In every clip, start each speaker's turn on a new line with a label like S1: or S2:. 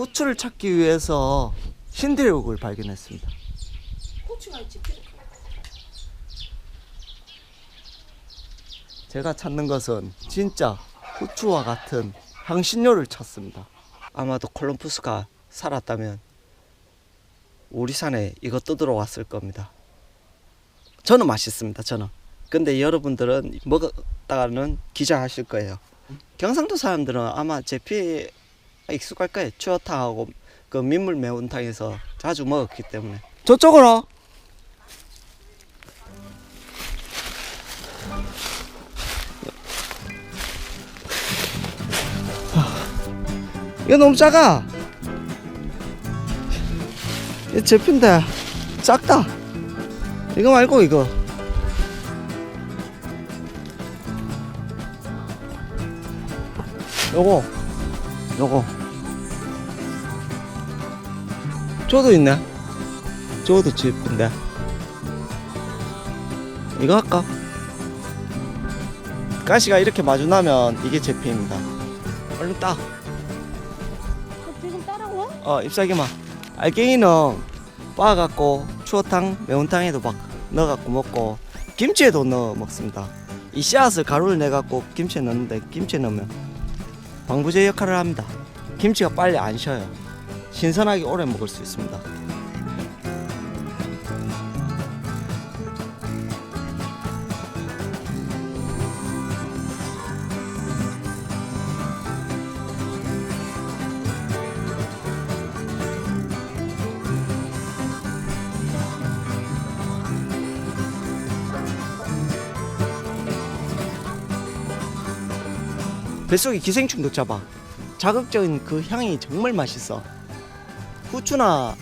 S1: 후추를 찾기 위해서 신대륙을 발견했습니다.
S2: 고추가 있지.
S1: 제가 찾는 것은 진짜 후추와 같은 향신료를 찾습니다. 아마도 콜럼부스가 살았다면 우리 산에 이거 뜯으러 왔을 겁니다. 저는 맛있습니다. 저는. 근데 여러분들은 먹었다가는 기자하실 거예요. 경상도 사람들은 아마 제 피에 익숙할 거예요. 추어탕하고 그 민물 매운탕에서 자주 먹었기 때문에. 저쪽으로. 이거 너무 작아. 이거 제핀데 작다. 이거 말고 이거. 요거, 요거. 저도 있네. 저도 제핀데. 이거 할까? 가시가 이렇게 마주 나면 이게 제피입니다. 얼른 따.
S2: 지금 따라와?
S1: 어 잎사귀만 알갱이는 빻아갖고 추어탕 매운탕에도 막 넣어갖고 먹고 김치에도 넣어 먹습니다 이 씨앗을 가루를 내갖고 김치에 넣는데 김치에 넣으면 방부제 역할을 합니다 김치가 빨리 안 쉬어요 신선하게 오래 먹을 수 있습니다. 뱃속에 기생충도 잡아. 자극적인 그 향이 정말 맛있어 후추나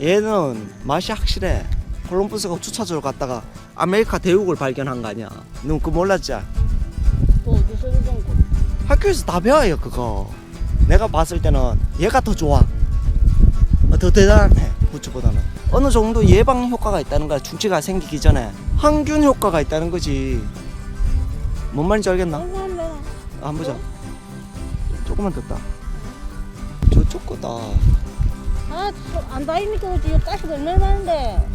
S1: 얘는 맛이 확실해. 콜럼버스가 후추 찾으러 갔다가 아메리카 대륙을 발견한 거 아니야. 너 그거 몰랐지?
S2: 또 어디서 그런 거?
S1: 학교에서 다 배워요 그거. 내가 봤을 때는 얘가 더 좋아. 어, 더 대단해 후추보다는. 어느 정도 예방 효과가 있다는 거야 중치가 생기기 전에. 항균 효과가 있다는 거지. 뭔 말인지 알겠나?
S2: 한번
S1: 아, 보자. 조금만 더 따. 저쪽 거다
S2: 아, 안 다입니까? 어찌 이 가시가 얼마나 많은데?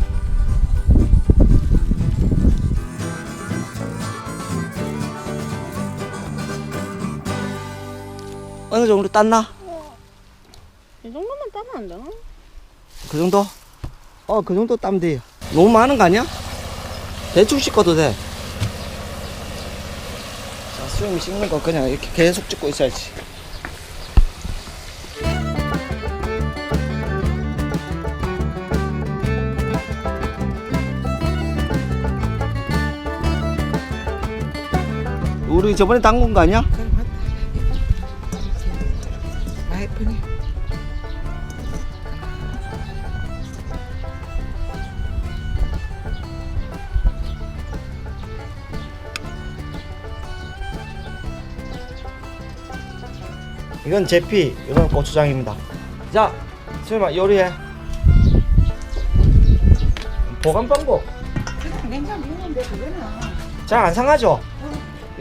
S1: 어느 정도 땄나?
S2: 이 정도만 따면 안 되나?
S1: 그 정도? 어 그 정도 따면 돼요 너무 많은 거 아니야? 대충 씻어도 돼 자, 수영이 씻는 거 그냥 이렇게 계속 찍고 있어야지 우리 저번에 담근 거 아니야?
S3: 와이프니
S1: 이건 제피, 이건 고추장입니다. 자, 수임아 요리해. 보관 방법
S3: 냉장고 있는데 그거는
S1: 잘 안 상하죠?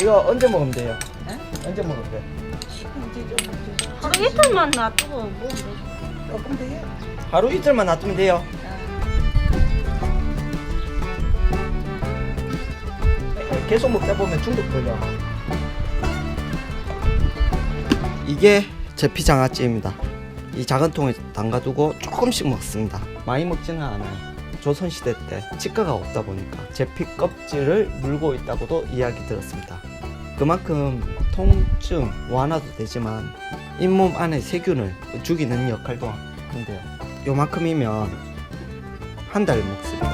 S1: 이거 언제 먹으면 돼요?
S3: 에?
S1: 언제 먹으면 돼?
S2: 하루 이틀만 놔두고 뭐
S3: 조금 더 해.
S1: 하루 이틀만 놔두면 돼요. 계속 먹다 보면 중독 걸려. 이게 제 피 장아찌입니다. 이 작은 통에 담가두고 조금씩 먹습니다. 많이 먹지는 않아요. 조선시대 때 치과가 없다 보니까 제 피 껍질을 물고 있다고도 이야기 들었습니다. 그만큼 통증 완화도 되지만 잇몸 안에 세균을 죽이는 역할도 한대요. 요만큼이면 한달 먹습니다.